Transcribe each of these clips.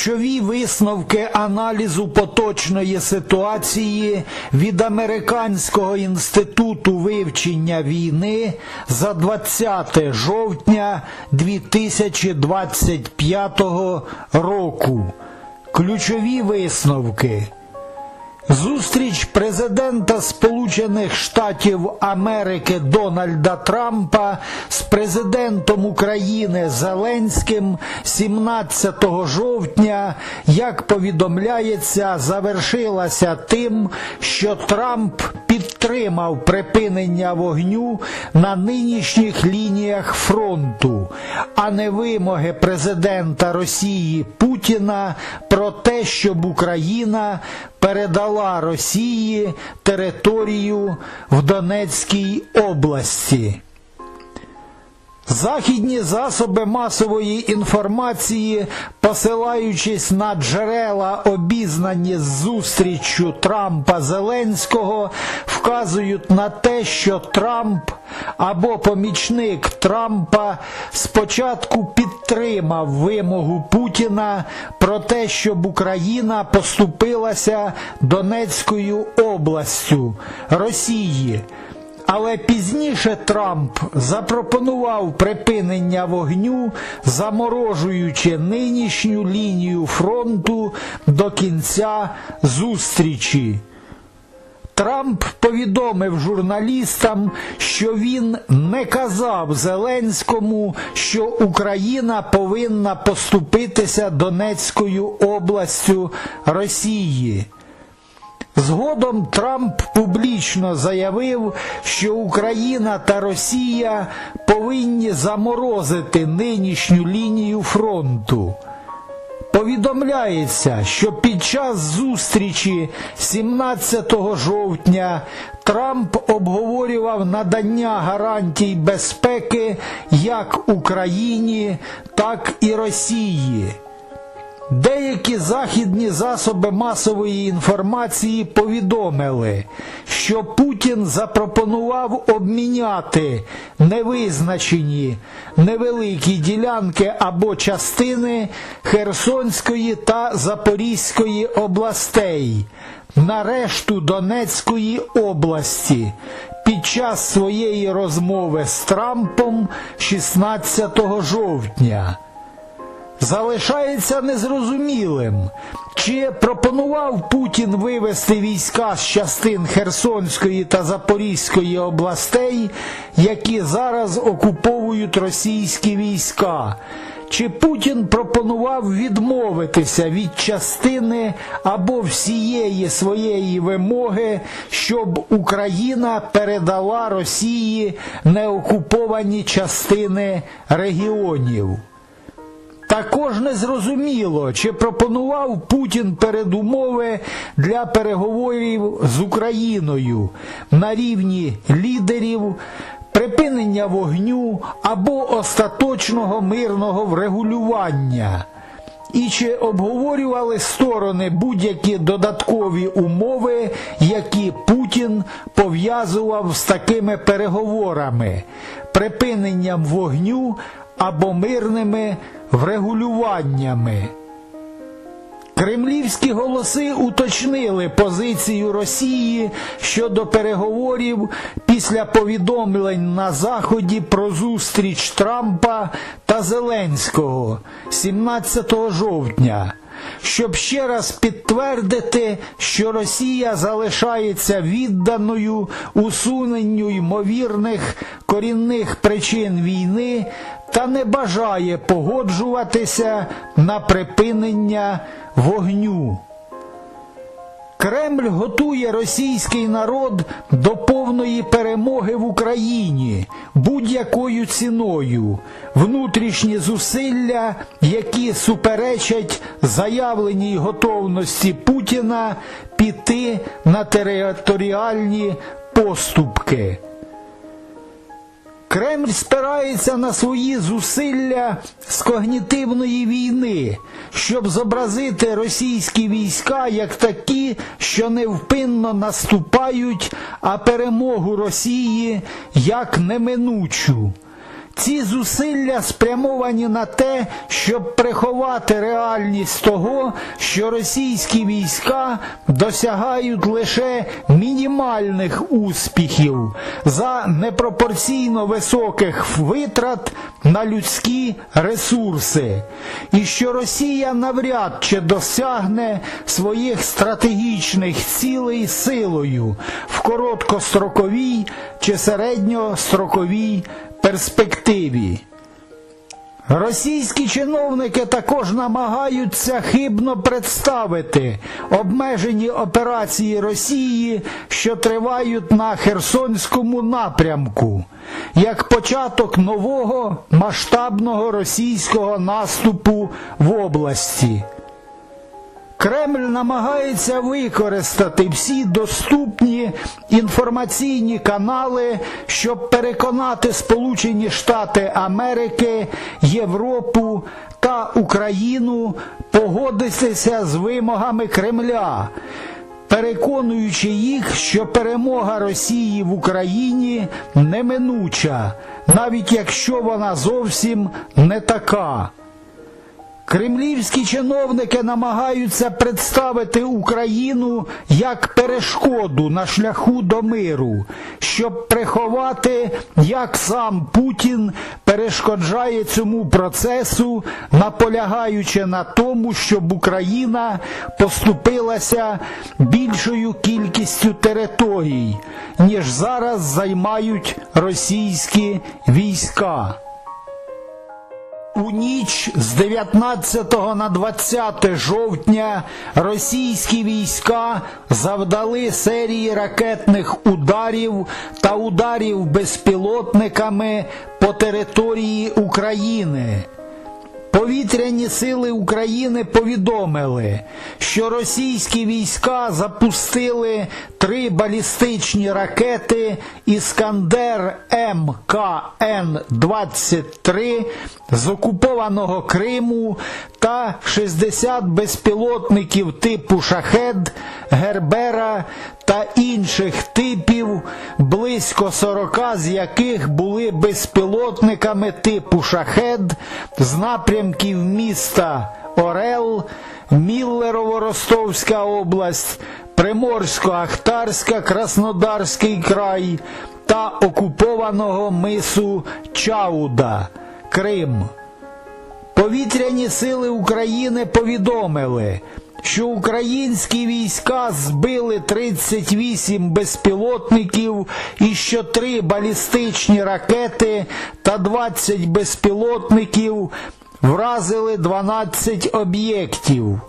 Ключові висновки аналізу поточної ситуації від Американського інституту вивчення війни за 20 жовтня 2025 року. Ключові висновки. Зустріч президента Сполучених Штатів Америки Дональда Трампа з президентом України Зеленським 17 жовтня, як повідомляється, завершилася тим, що Трамп підтримав припинення вогню на нинішніх лініях фронту, а не вимоги президента Росії Путіна про те, щоб Україна передала Росії територію в Донецькій області. Західні засоби масової інформації, посилаючись на джерела, обізнані з зустріччю Трампа Зеленського, вказують на те, що Трамп або помічник Трампа спочатку підтримав вимогу Путіна про те, щоб Україна поступилася Донецькою областю Росії. Але пізніше Трамп запропонував припинення вогню, заморожуючи нинішню лінію фронту до кінця зустрічі. Трамп повідомив журналістам, що він не казав Зеленському, що Україна повинна поступитися Донецькою областю Росії. Згодом Трамп публічно заявив, що Україна та Росія повинні заморозити нинішню лінію фронту. Повідомляється, що під час зустрічі 17 жовтня Трамп обговорював надання гарантій безпеки як Україні, так і Росії. Деякі західні засоби масової інформації повідомили, що Путін запропонував обміняти невизначені невеликі ділянки або частини Херсонської та Запорізької областей на решту Донецької області під час своєї розмови з Трампом 16 жовтня. Залишається незрозумілим, чи пропонував Путін вивести війська з частин Херсонської та Запорізької областей, які зараз окуповують російські війська. Чи Путін пропонував відмовитися від частини або всієї своєї вимоги, щоб Україна передала Росії неокуповані частини регіонів? Також не зрозуміло, чи пропонував Путін передумови для переговорів з Україною на рівні лідерів, припинення вогню або остаточного мирного врегулювання. І чи обговорювали сторони будь-які додаткові умови, які Путін пов'язував з такими переговорами, припиненням вогню або мирними врегулюваннями. Кремлівські голоси уточнили позицію Росії щодо переговорів після повідомлень на Заході про зустріч Трампа та Зеленського 17 жовтня, щоб ще раз підтвердити, що Росія залишається відданою усуненню ймовірних корінних причин війни та не бажає погоджуватися на припинення вогню. Кремль готує російський народ до повної перемоги в Україні будь-якою ціною, внутрішні зусилля, які суперечать заявленій готовності Путіна піти на територіальні поступки. Кремль спирається на свої зусилля з когнітивної війни, щоб зобразити російські війська як такі, що невпинно наступають, а перемогу Росії як неминучу. Ці зусилля спрямовані на те, щоб приховати реальність того, що російські війська досягають лише мінімальних успіхів за непропорційно високих витрат на людські ресурси, і що Росія навряд чи досягне своїх стратегічних цілей силою в короткостроковій чи середньостроковій перспективі. Російські чиновники також намагаються хибно представити обмежені операції Росії, що тривають на Херсонському напрямку, як початок нового масштабного російського наступу в області. Кремль намагається використати всі доступні інформаційні канали, щоб переконати Сполучені Штати Америки, Європу та Україну погодитися з вимогами Кремля, переконуючи їх, що перемога Росії в Україні неминуча, навіть якщо вона зовсім не така. Кремлівські чиновники намагаються представити Україну як перешкоду на шляху до миру, щоб приховати, як сам Путін перешкоджає цьому процесу, наполягаючи на тому, щоб Україна поступилася більшою кількістю територій, ніж зараз займають російські війська. У ніч з 19 на 20 жовтня російські війська завдали серії ракетних ударів та ударів безпілотниками по території України. Повітряні сили України повідомили, що російські війська запустили три балістичні ракети Іскандер МКН-23 з окупованого Криму та 60 безпілотників типу Шахед, Гербера та інших типів, близько 40 з яких були безпілотниками типу Шахед з напрямків міста Орел, Міллерово-Ростовська область, Приморсько-Ахтарська, Краснодарський край та окупованого мису Чауда, Крим. Повітряні сили України повідомили, що українські війська збили 38 безпілотників і що три балістичні ракети та 20 безпілотників вразили 12 об'єктів.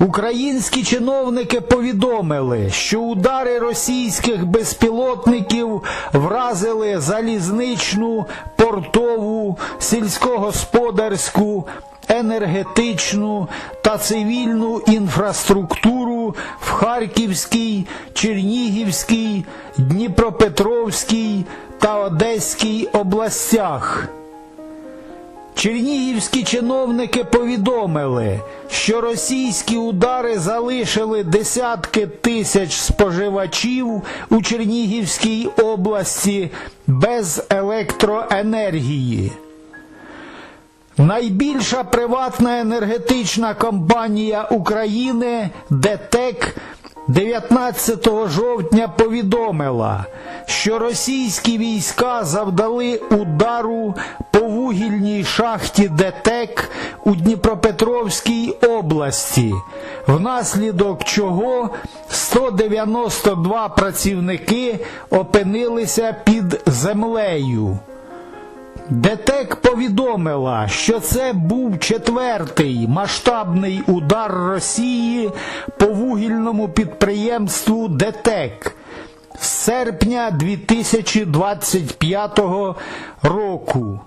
Українські чиновники повідомили, що удари російських безпілотників вразили залізничну, портову, сільськогосподарську, енергетичну та цивільну інфраструктуру в Харківській, Чернігівській, Дніпропетровській та Одеській областях. Чернігівські чиновники повідомили, що російські удари залишили десятки тисяч споживачів у Чернігівській області без електроенергії. Найбільша приватна енергетична компанія України ДТЕК 19 жовтня повідомила, що російські війська завдали удару по вугільній шахті ДТЕК у Дніпропетровській області, внаслідок чого 192 працівники опинилися під землею. ДТЕК повідомила, що це був четвертий масштабний удар Росії по вугільному підприємству ДТЕК з серпня 2025 року.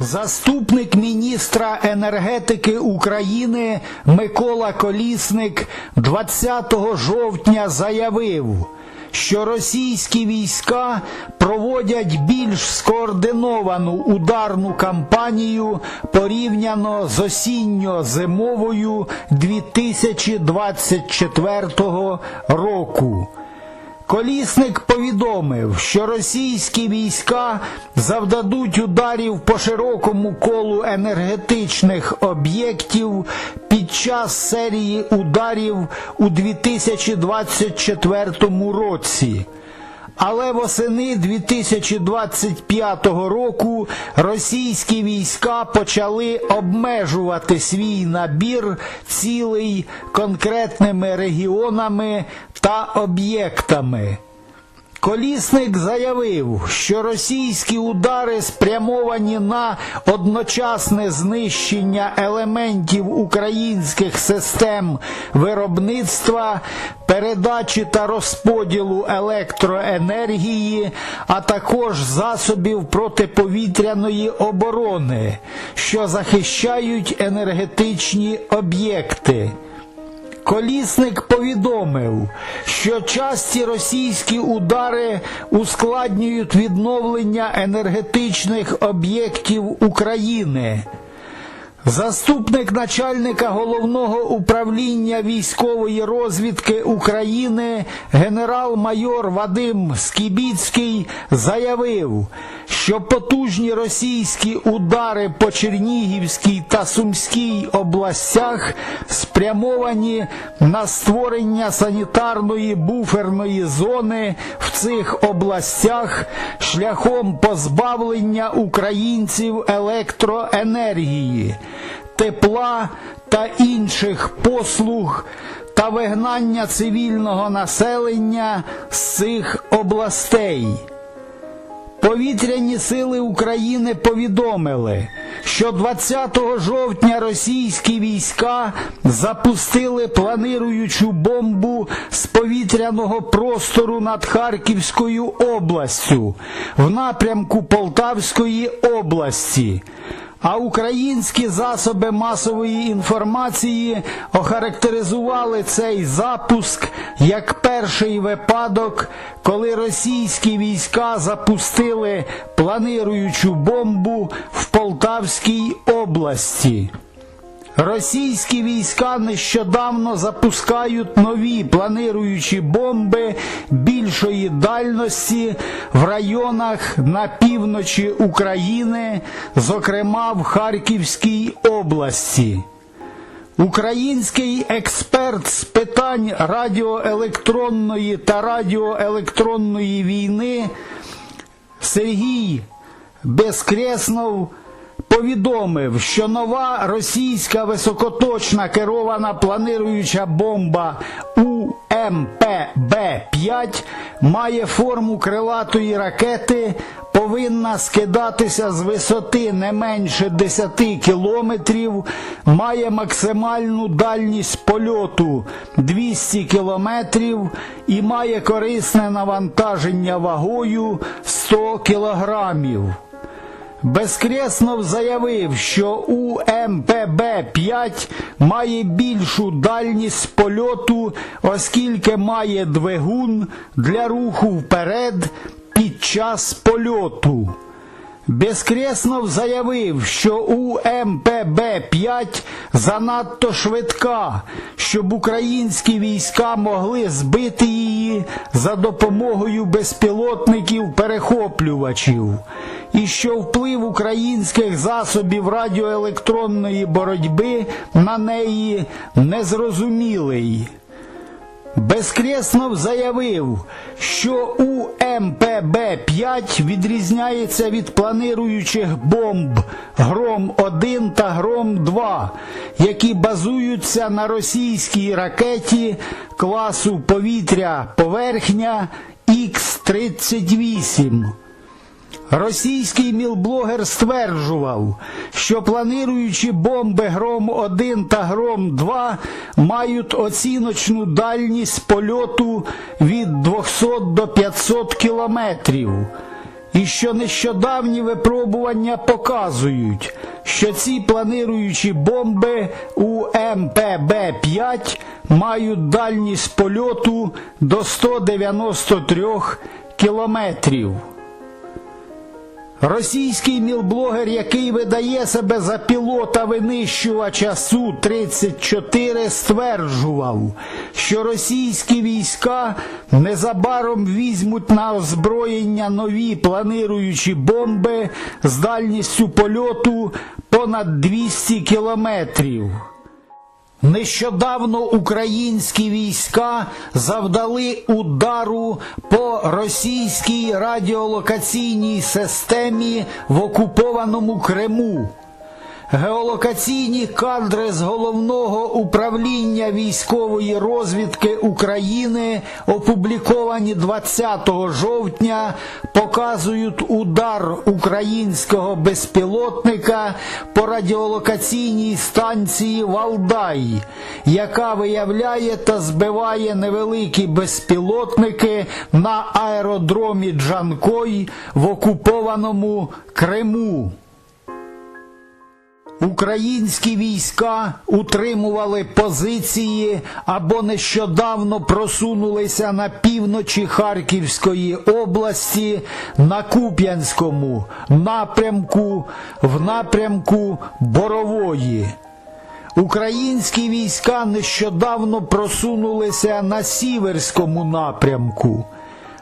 Заступник міністра енергетики України Микола Колісник 20 жовтня заявив, що російські війська проводять більш скоординовану ударну кампанію порівняно з осінньо-зимовою 2024 року. Колісник повідомив, що російські війська завдадуть ударів по широкому колу енергетичних об'єктів під час серії ударів у 2024 році. Але восени 2025 року російські війська почали обмежувати свій набір цілей конкретними регіонами та об'єктами. Колісник заявив, що російські удари спрямовані на одночасне знищення елементів українських систем виробництва, передачі та розподілу електроенергії, а також засобів протиповітряної оборони, що захищають енергетичні об'єкти. Колісник повідомив, що часті російські удари ускладнюють відновлення енергетичних об'єктів України. Заступник начальника головного управління військової розвідки України генерал-майор Вадим Скібіцький заявив, що потужні російські удари по Чернігівській та Сумській областях спрямовані на створення санітарної буферної зони в цих областях шляхом позбавлення українців електроенергії тепла та інших послуг та вигнання цивільного населення з цих областей. Повітряні сили України повідомили, що 20 жовтня російські війська запустили планируючу бомбу з повітряного простору над Харківською областю в напрямку Полтавської області. А українські засоби масової інформації охарактеризували цей запуск як перший випадок, коли російські війська запустили планируючу бомбу в Полтавській області. Російські війська нещодавно запускають нові планируючі бомби більшої дальності в районах на півночі України, зокрема в Харківській області. Український експерт з питань радіоелектронної та радіоелектронної війни Сергій Безкреснов повідомив, що нова російська високоточна керована планируюча бомба УМПБ-5 має форму крилатої ракети, повинна скидатися з висоти не менше 10 кілометрів, має максимальну дальність польоту 200 кілометрів і має корисне навантаження вагою 100 кілограмів. Безкреснов заявив, що УМПБ-5 має більшу дальність польоту, оскільки має двигун для руху вперед під час польоту. Безкреснов заявив, що УМПБ-5 занадто швидка, щоб українські війська могли збити її за допомогою безпілотників-перехоплювачів, і що вплив українських засобів радіоелектронної боротьби на неї незрозумілий. Безкреснов заявив, що у МПБ 5 відрізняється від планируючих бомб Гром-1 та Гром-2, які базуються на російській ракеті класу повітря-поверхня Х-38. Російський мілблогер стверджував, що планируючі бомби Гром-1 та Гром-2 мають оціночну дальність польоту від 200 до 500 кілометрів. І що нещодавні випробування показують, що ці планируючі бомби у МПБ-5 мають дальність польоту до 193 кілометрів. Російський мілблогер, який видає себе за пілота винищувача Су-34, стверджував, що російські війська незабаром візьмуть на озброєння нові планируючі бомби з дальністю польоту понад 200 кілометрів. Нещодавно українські війська завдали удару по російській радіолокаційній системі в окупованому Криму. Геолокаційні кадри з головного управління військової розвідки України, опубліковані 20 жовтня, показують удар українського безпілотника по радіолокаційній станції Валдай, яка виявляє та збиває невеликі безпілотники на аеродромі Джанкой в окупованому Криму. Українські війська утримували позиції або нещодавно просунулися на півночі Харківської області на Куп'янському напрямку в напрямку Борової. Українські війська нещодавно просунулися на Сіверському напрямку.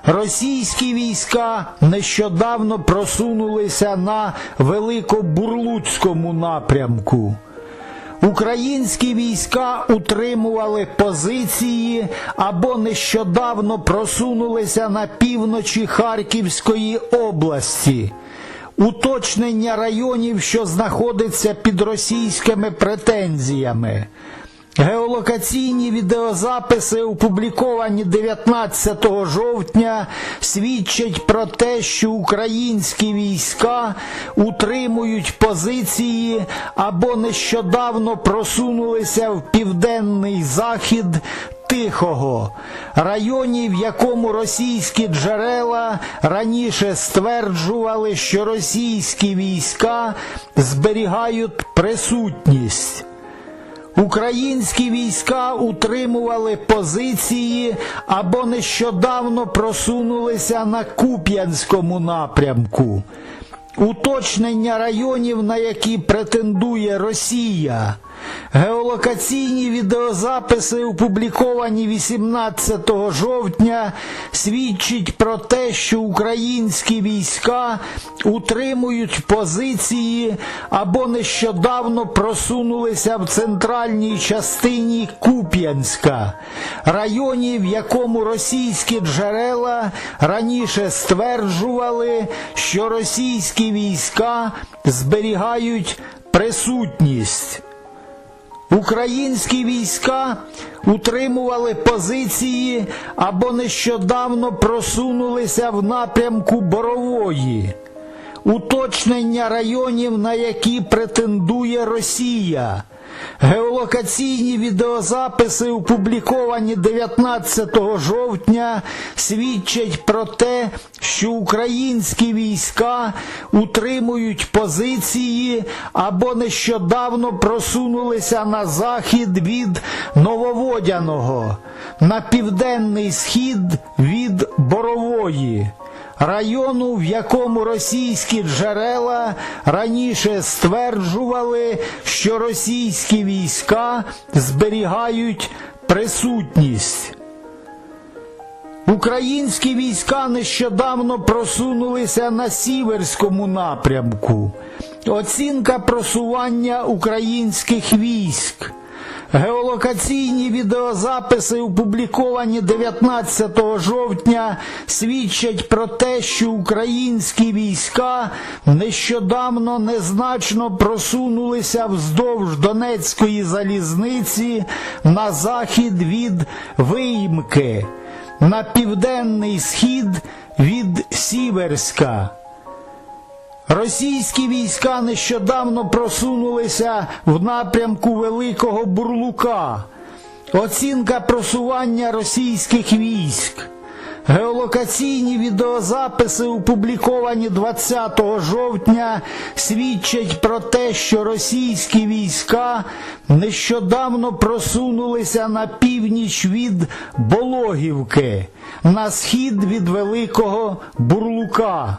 Російські війська нещодавно просунулися на Великобурлуцькому напрямку. Українські війська утримували позиції або нещодавно просунулися на півночі Харківської області. Уточнення районів, що знаходяться під російськими претензіями. Геолокаційні відеозаписи, опубліковані 19 жовтня, свідчать про те, що українські війська утримують позиції або нещодавно просунулися в південний захід Тихого, районі, в якому російські джерела раніше стверджували, що російські війська зберігають присутність. Українські війська утримували позиції або нещодавно просунулися на Куп'янському напрямку. Уточнення районів, на які претендує Росія. Геолокаційні відеозаписи, опубліковані 18 жовтня, свідчать про те, що українські війська утримують позиції або нещодавно просунулися в центральній частині Куп'янська, районі, в якому російські джерела раніше стверджували, що російські війська зберігають присутність. Українські війська утримували позиції або нещодавно просунулися в напрямку Борової. Уточнення районів, на які претендує Росія. Геолокаційні відеозаписи, опубліковані 19 жовтня, свідчать про те, що українські війська утримують позиції або нещодавно просунулися на захід від Нововодяного, на південний схід від Борової району, в якому російські джерела раніше стверджували, що російські війська зберігають присутність. Українські війська нещодавно просунулися на сіверському напрямку. Оцінка просування українських військ. Геолокаційні відеозаписи, опубліковані 19 жовтня, свідчать про те, що українські війська нещодавно незначно просунулися вздовж Донецької залізниці на захід від Виймки, на південний схід від Сіверська. Російські війська нещодавно просунулися в напрямку Великого Бурлука. Оцінка просування російських військ. Геолокаційні відеозаписи, опубліковані 20 жовтня, свідчать про те, що російські війська нещодавно просунулися на північ від Бологівки, на схід від Великого Бурлука.